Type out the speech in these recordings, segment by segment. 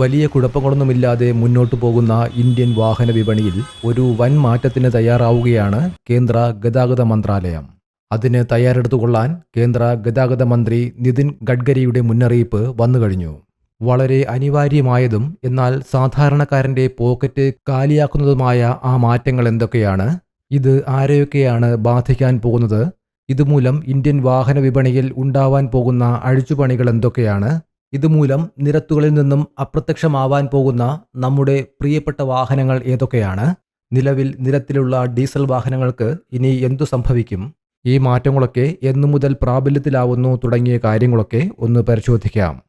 വലിയ കുഴപ്പങ്ങളൊന്നുമില്ലാതെ മുന്നോട്ടു പോകുന്ന ഇന്ത്യൻ വാഹന വിപണിയിൽ ഒരു വൻ മാറ്റത്തിന് തയ്യാറാവുകയാണ് കേന്ദ്ര ഗതാഗത മന്ത്രാലയം. അതിന് തയ്യാറെടുത്തുകൊള്ളാൻ കേന്ദ്ര ഗതാഗത മന്ത്രി നിതിൻ ഗഡ്കരിയുടെ മുന്നറിയിപ്പ് വന്നുകഴിഞ്ഞു. വളരെ അനിവാര്യമായതും എന്നാൽ സാധാരണക്കാരന്റെ പോക്കറ്റ് കാലിയാക്കുന്നതുമായ ആ മാറ്റങ്ങൾ എന്തൊക്കെയാണ്? ഇത് ആരെയൊക്കെയാണ് ബാധിക്കാൻ പോകുന്നത്? ഇതുമൂലം ഇന്ത്യൻ വാഹന വിപണിയിൽ ഉണ്ടാവാൻ പോകുന്ന അഴിച്ചുപണികൾ എന്തൊക്കെയാണ്? ഇതുമൂലം നിരത്തുകളിൽ നിന്നും അപ്രത്യക്ഷമാവാൻ പോകുന്ന നമ്മുടെ പ്രിയപ്പെട്ട വാഹനങ്ങൾ ഏതൊക്കെയാണ്? നിലവിൽ നിരത്തിലുള്ള ഡീസൽ വാഹനങ്ങൾക്ക് ഇനി എന്തു സംഭവിക്കും? ഈ മാറ്റങ്ങളൊക്കെ എന്നു മുതൽ പ്രാബല്യത്തിലാവുന്നു തുടങ്ങിയ കാര്യങ്ങളൊക്കെ ഒന്ന് പരിശോധിക്കാം.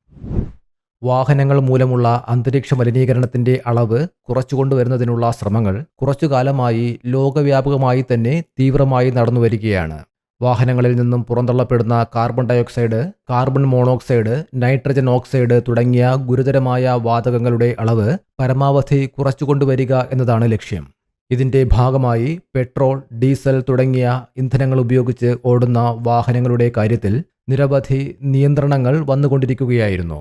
വാഹനങ്ങൾ മൂലമുള്ള അന്തരീക്ഷ മലിനീകരണത്തിന്റെ അളവ് കുറച്ചുകൊണ്ടുവരുന്നതിനുള്ള ശ്രമങ്ങൾ കുറച്ചു കാലമായി ലോകവ്യാപകമായി തന്നെ തീവ്രമായി നടന്നുവരികയാണ്. വാഹനങ്ങളിൽ നിന്നും പുറന്തള്ളപ്പെടുന്ന carbon dioxide carbon monoxide nitrogen oxide തുടങ്ങിയ ഗുരുതരമായ വാതകങ്ങളുടെ അളവ് പരമാവധി കുറച്ചുകൊണ്ടുവരിക എന്നതാണ് ലക്ഷ്യം. ഇതിന്റെ ഭാഗമായി പെട്രോൾ ഡീസൽ തുടങ്ങിയ ഇന്ധനങ്ങൾ ഉപയോഗിച്ച് ഓടുന്ന വാഹനങ്ങളുടെ കാര്യത്തിൽ നിരവധി നിയന്ത്രണങ്ങൾ വന്നുകൊണ്ടിരിക്കുകയായിരുന്നു.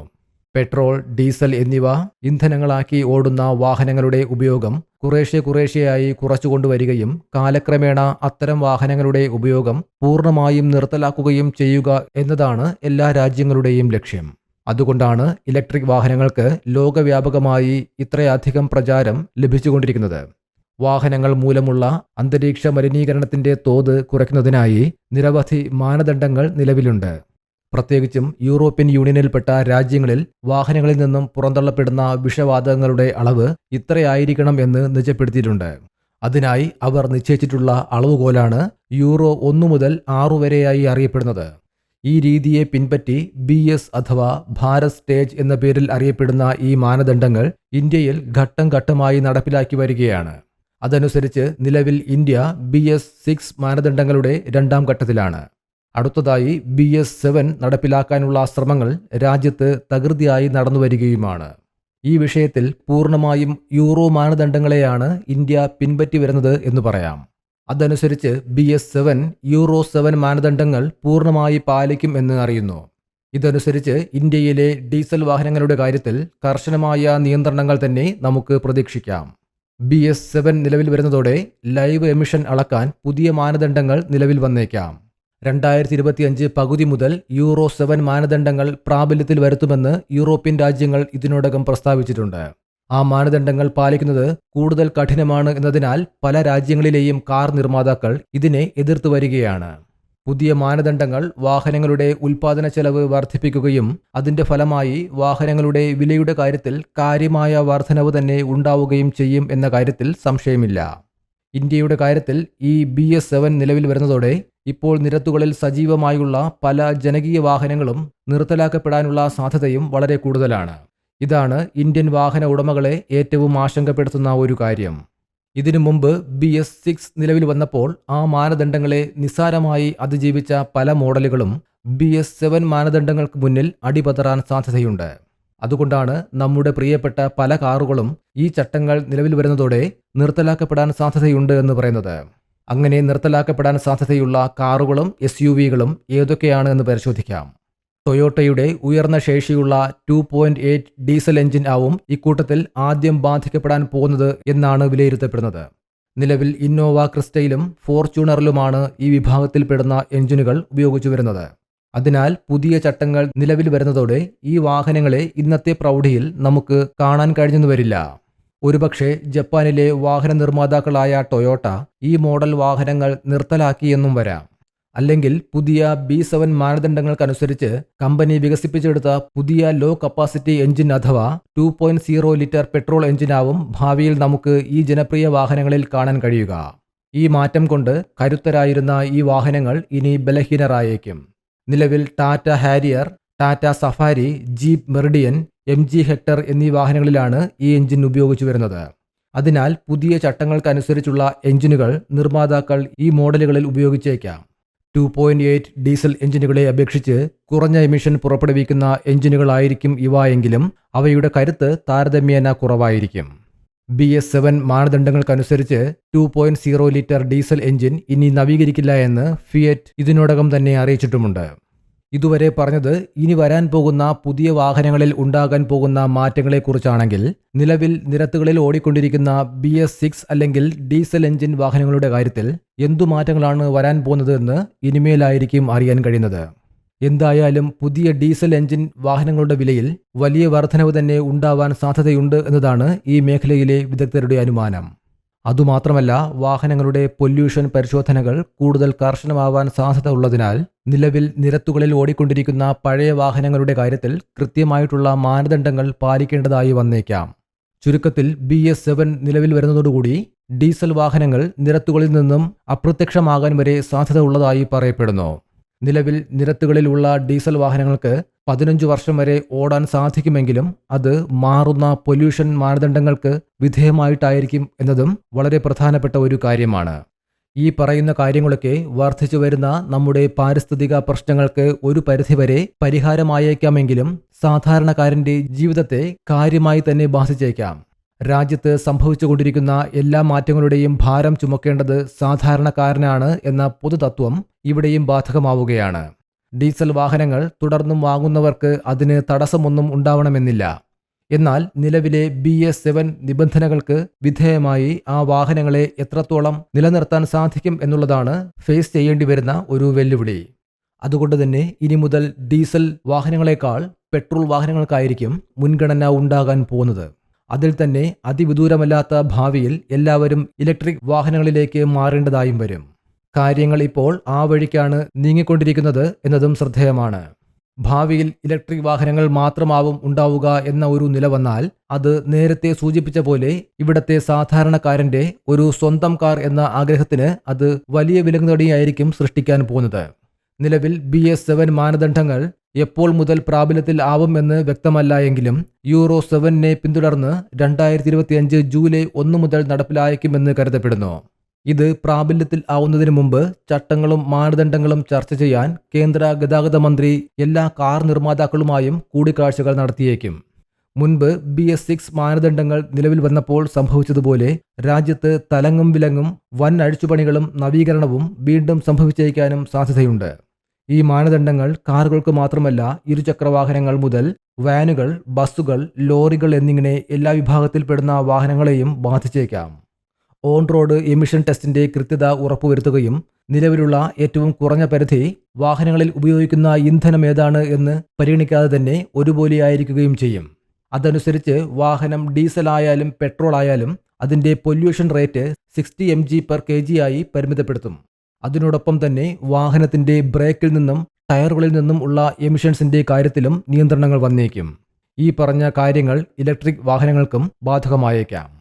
പെട്രോൾ ഡീസൽ എന്നിവ ഇന്ധനങ്ങളാക്കി ഓടുന്ന വാഹനങ്ങളുടെ ഉപയോഗം കുറേശ്ശെ കുറേശ്ശെയായി കുറച്ചുകൊണ്ടുവരികയും കാലക്രമേണ അത്തരം വാഹനങ്ങളുടെ ഉപയോഗം പൂർണമായും നിർത്തലാക്കുകയും ചെയ്യുക എന്നതാണ് എല്ലാ രാജ്യങ്ങളുടെയും ലക്ഷ്യം. അതുകൊണ്ടാണ് ഇലക്ട്രിക് വാഹനങ്ങൾക്ക് ലോകവ്യാപകമായി ഇത്രയധികം പ്രചാരം ലഭിച്ചുകൊണ്ടിരിക്കുന്നത്. വാഹനങ്ങൾ മൂലമുള്ള അന്തരീക്ഷ മലിനീകരണത്തിന്റെ തോത് കുറയ്ക്കുന്നതിനായി നിരവധി മാനദണ്ഡങ്ങൾ നിലവിലുണ്ട്. പ്രത്യേകിച്ചും യൂറോപ്യൻ യൂണിയനിൽപ്പെട്ട രാജ്യങ്ങളിൽ വാഹനങ്ങളിൽ നിന്നും പുറന്തള്ളപ്പെടുന്ന വിഷവാതകങ്ങളുടെ അളവ് ഇത്രയായിരിക്കണം എന്ന് നിജപ്പെടുത്തിയിട്ടുണ്ട്. അതിനായി അവർ നിശ്ചയിച്ചിട്ടുള്ള അളവുകോലാണ് യൂറോ ഒന്നു മുതൽ ആറു വരെയായി അറിയപ്പെടുന്നത്. ഈ രീതിയെ പിൻപറ്റി ബി എസ് അഥവാ ഭാരത് സ്റ്റേജ് എന്ന പേരിൽ അറിയപ്പെടുന്ന ഈ മാനദണ്ഡങ്ങൾ ഇന്ത്യയിൽ ഘട്ടം ഘട്ടമായി നടപ്പിലാക്കി വരികയാണ്. അതനുസരിച്ച് നിലവിൽ ഇന്ത്യ ബി എസ് സിക്സ് മാനദണ്ഡങ്ങളുടെ രണ്ടാം ഘട്ടത്തിലാണ്. അടുത്തതായി ബി എസ് സെവൻ നടപ്പിലാക്കാനുള്ള ശ്രമങ്ങൾ രാജ്യത്ത് തകൃതിയായി നടന്നുവരികയുമാണ്. ഈ വിഷയത്തിൽ പൂർണമായും യൂറോ മാനദണ്ഡങ്ങളെയാണ് ഇന്ത്യ പിൻപറ്റി വരുന്നത് എന്ന് പറയാം. അതനുസരിച്ച് B S seven Euro seven മാനദണ്ഡങ്ങൾ പൂർണമായി പാലിക്കും എന്ന് അറിയുന്നു. ഇതനുസരിച്ച് ഇന്ത്യയിലെ ഡീസൽ വാഹനങ്ങളുടെ കാര്യത്തിൽ കർശനമായ നിയന്ത്രണങ്ങൾ തന്നെ നമുക്ക് പ്രതീക്ഷിക്കാം. ബി എസ് സെവൻ നിലവിൽ വരുന്നതോടെ ലൈവ് എമിഷൻ അളക്കാൻ പുതിയ മാനദണ്ഡങ്ങൾ നിലവിൽ വന്നേക്കാം. രണ്ടായിരത്തി ഇരുപത്തിയഞ്ച് പകുതി മുതൽ യൂറോ സെവൻ മാനദണ്ഡങ്ങൾ പ്രാബല്യത്തിൽ വരുത്തുമെന്ന് യൂറോപ്യൻ രാജ്യങ്ങൾ ഇതിനോടകം പ്രസ്താവിച്ചിട്ടുണ്ട്. ആ മാനദണ്ഡങ്ങൾ പാലിക്കുന്നത് കൂടുതൽ കഠിനമാണ് എന്നതിനാൽ പല രാജ്യങ്ങളിലെയും കാർ നിർമ്മാതാക്കൾ ഇതിനെ എതിർത്തു വരികയാണ്. പുതിയ മാനദണ്ഡങ്ങൾ വാഹനങ്ങളുടെ ഉൽപാദന ചെലവ് വർദ്ധിപ്പിക്കുകയും അതിന്റെ ഫലമായി വാഹനങ്ങളുടെ വിലയുടെ കാര്യത്തിൽ കാര്യമായ വർധനവ് തന്നെ ഉണ്ടാവുകയും ചെയ്യും എന്ന കാര്യത്തിൽ സംശയമില്ല. ഇന്ത്യയുടെ കാര്യത്തിൽ ഈ ബി എസ് സെവൻ നിലവിൽ വരുന്നതോടെ ഇപ്പോൾ നിരത്തുകളിൽ സജീവമായുള്ള പല ജനകീയ വാഹനങ്ങളും നിർത്തലാക്കപ്പെടാനുള്ള സാധ്യതയും വളരെ കൂടുതലാണ്. ഇതാണ് ഇന്ത്യൻ വാഹന ഉടമകളെ ഏറ്റവും ആശങ്കപ്പെടുത്തുന്ന ഒരു കാര്യം. ഇതിനു മുമ്പ് ബി എസ് സിക്സ് നിലവിൽ വന്നപ്പോൾ ആ മാനദണ്ഡങ്ങളെ നിസ്സാരമായി അതിജീവിച്ച പല മോഡലുകളും ബി എസ് സെവൻ മാനദണ്ഡങ്ങൾക്ക് മുന്നിൽ അടിപതറാൻ സാധ്യതയുണ്ട്. അതുകൊണ്ടാണ് നമ്മുടെ പ്രിയപ്പെട്ട പല കാറുകളും ഈ ചട്ടങ്ങൾ നിലവിൽ വരുന്നതോടെ നിർത്തലാക്കപ്പെടാൻ സാധ്യതയുണ്ട് എന്ന് പറയുന്നത്. അങ്ങനെ നിർത്തലാക്കപ്പെടാൻ സാധ്യതയുള്ള കാറുകളും എസ് യു വികളും ഏതൊക്കെയാണ് എന്ന് പരിശോധിക്കാം. ടൊയോട്ടയുടെ ഉയർന്ന ശേഷിയുള്ള two point eight diesel engine ആവും ഇക്കൂട്ടത്തിൽ ആദ്യം ബാധിക്കപ്പെടാൻ പോകുന്നത് എന്നാണ് വിലയിരുത്തപ്പെടുന്നത്. നിലവിൽ ഇന്നോവ ക്രിസ്റ്റയിലും ഫോർച്യൂണറിലുമാണ് ഈ വിഭാഗത്തിൽപ്പെടുന്ന എഞ്ചിനുകൾ ഉപയോഗിച്ചു വരുന്നത്. അതിനാൽ പുതിയ ചട്ടങ്ങൾ നിലവിൽ വരുന്നതോടെ ഈ വാഹനങ്ങളെ ഇന്നത്തെ പ്രൗഢിയിൽ നമുക്ക് കാണാൻ കഴിഞ്ഞെന്നു വരില്ല. ഒരുപക്ഷെ ജപ്പാനിലെ വാഹന നിർമ്മാതാക്കളായ ടൊയോട്ട ഈ മോഡൽ വാഹനങ്ങൾ നിർത്തലാക്കിയെന്നും വരാം. അല്ലെങ്കിൽ പുതിയ ബി സെവൻ മാനദണ്ഡങ്ങൾക്കനുസരിച്ച് കമ്പനി വികസിപ്പിച്ചെടുത്ത പുതിയ ലോ കപ്പാസിറ്റി എഞ്ചിൻ അഥവാ two point zero litre petrol എഞ്ചിനാവും ഭാവിയിൽ നമുക്ക് ഈ ജനപ്രിയ വാഹനങ്ങളിൽ കാണാൻ കഴിയുക. ഈ മാറ്റം കൊണ്ട് കരുത്തരായിരുന്ന ഈ വാഹനങ്ങൾ ഇനി ബലഹീനരായേക്കും. നിലവിൽ Tata Harrier Tata Safari Jeep Meridian M G Hector എന്നീ വാഹനങ്ങളിലാണ് ഈ എഞ്ചിൻ ഉപയോഗിച്ചു വരുന്നത്. അതിനാൽ പുതിയ ചട്ടങ്ങൾക്കനുസരിച്ചുള്ള എഞ്ചിനുകൾ നിർമ്മാതാക്കൾ ഈ മോഡലുകളിൽ ഉപയോഗിച്ചേക്കാം. ടു പോയിന്റ് എയ്റ്റ് ഡീസൽ എഞ്ചിനുകളെ അപേക്ഷിച്ച് കുറഞ്ഞ എമിഷൻ പുറപ്പെടുവിക്കുന്ന എഞ്ചിനുകളായിരിക്കും ഇവ എങ്കിലും അവയുടെ കരുത്ത് താരതമ്യേന കുറവായിരിക്കും. B S seven മാനദണ്ഡങ്ങൾക്കനുസരിച്ച് two point zero litre diesel engine ഇനി നവീകരിക്കില്ല എന്ന് ഫിയറ്റ് ഇതിനോടകം തന്നെ അറിയിച്ചിട്ടുമുണ്ട്. ഇതുവരെ പറഞ്ഞത് ഇനി വരാൻ പോകുന്ന പുതിയ വാഹനങ്ങളിൽ ഉണ്ടാകാൻ പോകുന്ന മാറ്റങ്ങളെക്കുറിച്ചാണെങ്കിൽ നിലവിൽ നിരത്തുകളിൽ ഓടിക്കൊണ്ടിരിക്കുന്ന ബി എസ് സിക്സ് അല്ലെങ്കിൽ ഡീസൽ എഞ്ചിൻ വാഹനങ്ങളുടെ കാര്യത്തിൽ എന്തു മാറ്റങ്ങളാണ് വരാൻ പോകുന്നതെന്ന് ഇനിമേലായിരിക്കും അറിയാൻ കഴിയുന്നത്. എന്തായാലും പുതിയ ഡീസൽ എഞ്ചിൻ വാഹനങ്ങളുടെ വിലയിൽ വലിയ വർധനവ് തന്നെ ഉണ്ടാവാൻ സാധ്യതയുണ്ട് എന്നതാണ് ഈ മേഖലയിലെ വിദഗ്ധരുടെ അനുമാനം. അതുമാത്രമല്ല വാഹനങ്ങളുടെ പൊല്യൂഷൻ പരിശോധനകൾ കൂടുതൽ കർശനമാവാൻ സാധ്യത ഉള്ളതിനാൽ നിലവിൽ നിരത്തുകളിൽ ഓടിക്കൊണ്ടിരിക്കുന്ന പഴയ വാഹനങ്ങളുടെ കാര്യത്തിൽ കൃത്യമായിട്ടുള്ള മാനദണ്ഡങ്ങൾ പാലിക്കേണ്ടതായി വന്നേക്കാം. ചുരുക്കത്തിൽ ബി എസ് സെവൻ നിലവിൽ വരുന്നതോടുകൂടി ഡീസൽ വാഹനങ്ങൾ നിരത്തുകളിൽ നിന്നും അപ്രത്യക്ഷമാകാൻ വരെ സാധ്യത ഉള്ളതായി പറയപ്പെടുന്നു. നിലവിൽ നിരത്തുകളിലുള്ള ഡീസൽ വാഹനങ്ങൾക്ക് പതിനഞ്ച് വർഷം വരെ ഓടാൻ സാധിക്കുമെങ്കിലും അത് മാറുന്ന പൊല്യൂഷൻ മാനദണ്ഡങ്ങൾക്ക് വിധേയമായിട്ടായിരിക്കും എന്നതും വളരെ പ്രധാനപ്പെട്ട ഒരു കാര്യമാണ്. ഈ പറയുന്ന കാര്യങ്ങളൊക്കെ വർദ്ധിച്ചു വരുന്ന നമ്മുടെ പാരിസ്ഥിതിക പ്രശ്നങ്ങൾക്ക് ഒരു പരിധിവരെ പരിഹാരമായേക്കാമെങ്കിലും സാധാരണക്കാരന്റെ ജീവിതത്തെ കാര്യമായി തന്നെ ബാധിച്ചേക്കാം. രാജ്യത്ത് സംഭവിച്ചുകൊണ്ടിരിക്കുന്ന എല്ലാ മാറ്റങ്ങളുടെയും ഭാരം ചുമക്കേണ്ടത് സാധാരണക്കാരനാണ് എന്ന പൊതുതത്വം ഇവിടെയും ബാധകമാവുകയാണ്. ഡീസൽ വാഹനങ്ങൾ തുടർന്നും വാങ്ങുന്നവർക്ക് അതിന് തടസ്സമൊന്നും ഉണ്ടാവണമെന്നില്ല. എന്നാൽ നിലവിലെ ബി എസ് സെവൻ നിബന്ധനകൾക്ക് വിധേയമായി ആ വാഹനങ്ങളെ എത്രത്തോളം നിലനിർത്താൻ സാധിക്കും എന്നുള്ളതാണ് ഫേസ് ചെയ്യേണ്ടി വരുന്ന ഒരു വെല്ലുവിളി. അതുകൊണ്ട് തന്നെ ഇനി മുതൽ ഡീസൽ വാഹനങ്ങളെക്കാൾ പെട്രോൾ വാഹനങ്ങൾക്കായിരിക്കും മുൻഗണന ഉണ്ടാകാൻ പോകുന്നത്. അതിൽ തന്നെ അതിവിദൂരമല്ലാത്ത ഭാവിയിൽ എല്ലാവരും ഇലക്ട്രിക് വാഹനങ്ങളിലേക്ക് മാറേണ്ടതായും വരും. കാര്യങ്ങൾ ഇപ്പോൾ ആ വഴിക്കാണ് നീങ്ങിക്കൊണ്ടിരിക്കുന്നത് എന്നതും ശ്രദ്ധേയമാണ്. ഭാവിയിൽ ഇലക്ട്രിക് വാഹനങ്ങൾ മാത്രമാവും ഉണ്ടാവുക എന്ന ഒരു നില വന്നാൽ അത് നേരത്തെ സൂചിപ്പിച്ച പോലെ ഇവിടത്തെ സാധാരണക്കാരന്റെ ഒരു സ്വന്തം കാർ എന്ന ആഗ്രഹത്തിന് അത് വലിയ വിലങ്ങുതടിയായിരിക്കും സൃഷ്ടിക്കാൻ പോകുന്നത്. നിലവിൽ ബി എസ് സെവൻ മാനദണ്ഡങ്ങൾ എപ്പോൾ മുതൽ പ്രാബല്യത്തിൽ ആവും എന്ന് വ്യക്തമല്ല എങ്കിലും യൂറോ സെവനെ പിന്തുടർന്ന് രണ്ടായിരത്തി ഇരുപത്തിയഞ്ച് ജൂലൈ ഒന്ന് മുതൽ നടപ്പിലായേക്കുമെന്ന് കരുതപ്പെടുന്നു. ഇത് പ്രാബല്യത്തിൽ ആവുന്നതിന് മുമ്പ് ചട്ടങ്ങളും മാനദണ്ഡങ്ങളും ചർച്ച ചെയ്യാൻ കേന്ദ്ര ഗതാഗത മന്ത്രി എല്ലാ കാർ നിർമ്മാതാക്കളുമായും കൂടിക്കാഴ്ചകൾ നടത്തിയേക്കും. മുൻപ് ബി എസ് സിക്സ് മാനദണ്ഡങ്ങൾ നിലവിൽ വന്നപ്പോൾ സംഭവിച്ചതുപോലെ രാജ്യത്ത് തലങ്ങും വിലങ്ങും വൻ അഴിച്ചുപണികളും നവീകരണവും വീണ്ടും സംഭവിച്ചേക്കാനും സാധ്യതയുണ്ട്. ഈ മാനദണ്ഡങ്ങൾ കാറുകൾക്ക് മാത്രമല്ല ഇരുചക്രവാഹനങ്ങൾ മുതൽ വാനുകൾ ബസ്സുകൾ ലോറികൾ എന്നിങ്ങനെ എല്ലാ വിഭാഗത്തിൽപ്പെടുന്ന വാഹനങ്ങളെയും ബാധിച്ചേക്കാം. ഓൺ റോഡ് എമിഷൻ ടെസ്റ്റിന്റെ കൃത്യത ഉറപ്പുവരുത്തുകയും നിലവിലുള്ള ഏറ്റവും കുറഞ്ഞ പരിധി വാഹനങ്ങളിൽ ഉപയോഗിക്കുന്ന ഇന്ധനം ഏതാണ് എന്ന് പരിഗണിക്കാതെ തന്നെ ഒരുപോലെയായിരിക്കുകയും ചെയ്യും. അതനുസരിച്ച് വാഹനം ഡീസൽ ആയാലും പെട്രോൾ ആയാലും അതിന്റെ pollution rate sixty M G per K G ആയി പരിമിതപ്പെടുത്തും. അതിനോടൊപ്പം തന്നെ വാഹനത്തിന്റെ ബ്രേക്കിൽ നിന്നും ടയറുകളിൽ നിന്നും ഉള്ള എമിഷൻസിന്റെ കാര്യത്തിലും നിയന്ത്രണങ്ങൾ വന്നേക്കും. ഈ പറഞ്ഞ കാര്യങ്ങൾ ഇലക്ട്രിക് വാഹനങ്ങൾക്കും ബാധകമായേക്കാം.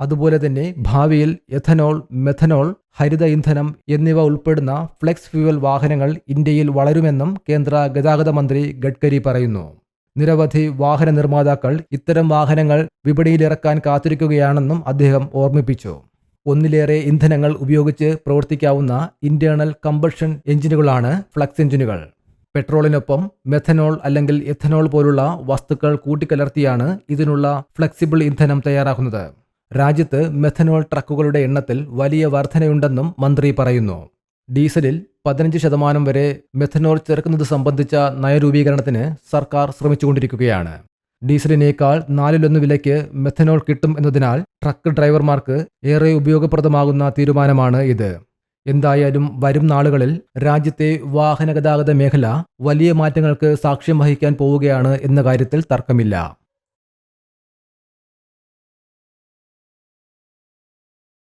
അതുപോലെ തന്നെ ഭാവിയിൽ എഥനോൾ മെഥനോൾ ഹരിത ഇന്ധനം എന്നിവ ഉൾപ്പെടുന്ന ഫ്ലെക്സ് ഫ്യൂവൽ വാഹനങ്ങൾ ഇന്ത്യയിൽ വളരുമെന്നും കേന്ദ്ര ഗതാഗത മന്ത്രി ഗഡ്കരി പറയുന്നു. നിരവധി വാഹന നിർമ്മാതാക്കൾ ഇത്തരം വാഹനങ്ങൾ വിപണിയിലിറക്കാൻ കാത്തിരിക്കുകയാണെന്നും അദ്ദേഹം ഓർമ്മിപ്പിച്ചു. ഒന്നിലേറെ ഇന്ധനങ്ങൾ ഉപയോഗിച്ച് പ്രവർത്തിക്കാവുന്ന ഇന്റേണൽ കമ്പഷൻ എഞ്ചിനുകളാണ് ഫ്ലക്സ് എഞ്ചിനുകൾ. പെട്രോളിനൊപ്പം മെഥനോൾ അല്ലെങ്കിൽ എഥനോൾ പോലുള്ള വസ്തുക്കൾ കൂട്ടിക്കലർത്തിയാണ് ഇതിനുള്ള ഫ്ലെക്സിബിൾ ഇന്ധനം തയ്യാറാക്കുന്നത്. രാജ്യത്ത് മെഥനോൾ ട്രക്കുകളുടെ എണ്ണത്തിൽ വലിയ വർധനയുണ്ടെന്നും മന്ത്രി പറയുന്നു. ഡീസലിൽ പതിനഞ്ച് ശതമാനം വരെ മെഥനോൾ ചേർക്കുന്നത് സംബന്ധിച്ച നയരൂപീകരണത്തിന് സർക്കാർ ശ്രമിച്ചുകൊണ്ടിരിക്കുകയാണ്. ഡീസലിനേക്കാൾ നാലിലൊന്ന് വിലയ്ക്ക് മെഥനോൾ കിട്ടും എന്നതിനാൽ ട്രക്ക് ഡ്രൈവർമാർക്ക് ഏറെ ഉപയോഗപ്രദമാകുന്ന തീരുമാനമാണ് ഇത്. എന്തായാലും വരും നാളുകളിൽ രാജ്യത്തെ വാഹന ഗതാഗത മേഖല വലിയ മാറ്റങ്ങൾക്ക് സാക്ഷ്യം വഹിക്കാൻ പോവുകയാണ് എന്ന കാര്യത്തിൽ തർക്കമില്ല.